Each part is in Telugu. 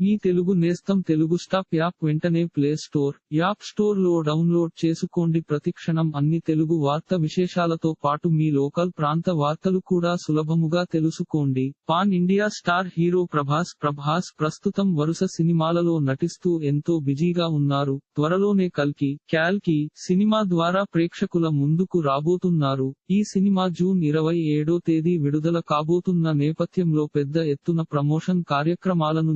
మీ తెలుగు నేస్తం తెలుగు స్టాప్ యాప్ వెంటనే ప్లే స్టోర్ యాప్ స్టోర్లో డౌన్లోడ్ చేసుకోండి. ప్రతిక్షణం అన్ని తెలుగు వార్త విశేషాలతో పాటు మీ లోకల్ ప్రాంత వార్తలు కూడా సులభముగా తెలుసుకోండి. Pan India star hero Prabhas Prabhas ప్రస్తుతం వరుస సినిమాలలో నటిస్తూ ఎంతో బిజీగా ఉన్నారు. త్వరలోనే కల్కి క్యాల్కి సినిమా ద్వారా ప్రేక్షకుల ముందుకు రాబోతున్నారు. ఈ సినిమా జూన్ ఇరవై ఏడో తేదీ విడుదల కాబోతున్న నేపథ్యంలో పెద్ద ఎత్తున ప్రమోషన్ కార్యక్రమాలను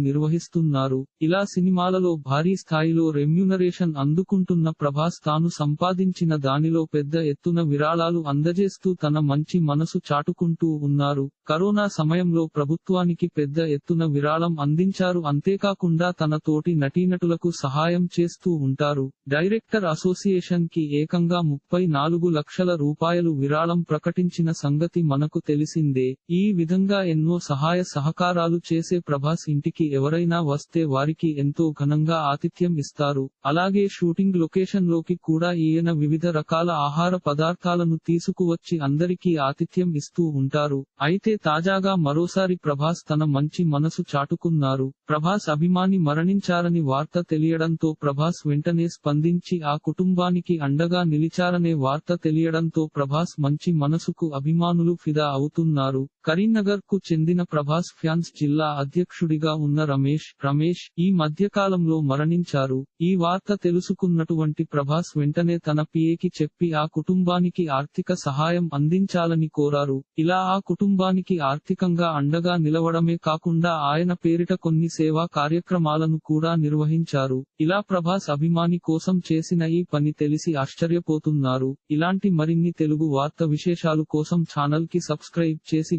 చేస్తున్నారు. ఇలా సినిమాలలో భారీ స్థాయిలో రెమ్యూనరేషన్ అందుకుంటున్న ప్రభాస్ తాను సంపాదించిన దానిలో పెద్ద ఎత్తున విరాళాలు అందజేస్తూ తన మంచి మనసు చాటుకుంటూ ఉన్నారు. కరోనా సమయంలో ప్రభుత్వానికి పెద్ద ఎత్తున విరాళం అందించారు. అంతేకాకుండా తన తోటి నటీనటులకు సహాయం చేస్తూ ఉంటారు. డైరెక్టర్ అసోసియేషన్కి ఏకంగా ముప్పై నాలుగు లక్షల రూపాయలు విరాళం ప్రకటించిన సంగతి మనకు తెలిసిందే. ఈ విధంగా ఎన్నో సహాయ సహకారాలు చేసే ప్రభాస్ ఇంటికి ఎవరైనా వస్తే వారికి ఎంతో ఘనంగా ఆతిథ్యం ఇస్తారు. అలాగే షూటింగ్ లొకేషన్లోకి కూడా ఈయన వివిధ రకాల ఆహార పదార్థాలను తీసుకువచ్చి అందరికీ ఆతిథ్యం ఇస్తూ ఉంటారు. అయితే తాజాగా మరోసారి ప్రభాస్ తన మంచి మనసు చాటుకున్నారు. ప్రభాస్ అభిమాని మరణించారని వార్త తెలియడంతో ప్రభాస్ వెంటనే స్పందించి ఆ కుటుంబానికి అండగా నిలిచారనే వార్త తెలియడంతో ప్రభాస్ మంచి మనసుకు అభిమానులు ఫిదా అవుతున్నారు. కరీంనగర్కు చెందిన ప్రభాస్ ఫ్యాన్స్ జిల్లా అధ్యక్షుడిగా ఉన్న రమేష్ రమేష్ ఈ మధ్యకాలంలో మరణించారు. ఈ వార్త తెలుసుకున్నటువంటి ప్రభాస్ వెంటనే తన పిఏకి చెప్పి ఆ కుటుంబానికి ఆర్థిక సహాయం అందించాలని కోరారు. ఇలా ఆ కుటుంబానికి ఆర్థికంగా అండగా నిలవడమే కాకుండా ఆయన పేరిట కొన్ని సేవా కార్యక్రమాలను కూడా నిర్వహించారు. ఇలా ప్రభాస్ అభిమాని కోసం చేసిన ఈ పని తెలిసి ఆశ్చర్యపోతున్నారు. ఇలాంటి మరిన్ని తెలుగు వార్త విశేషాలు కోసం ఛానల్కి సబ్స్క్రైబ్ చేసి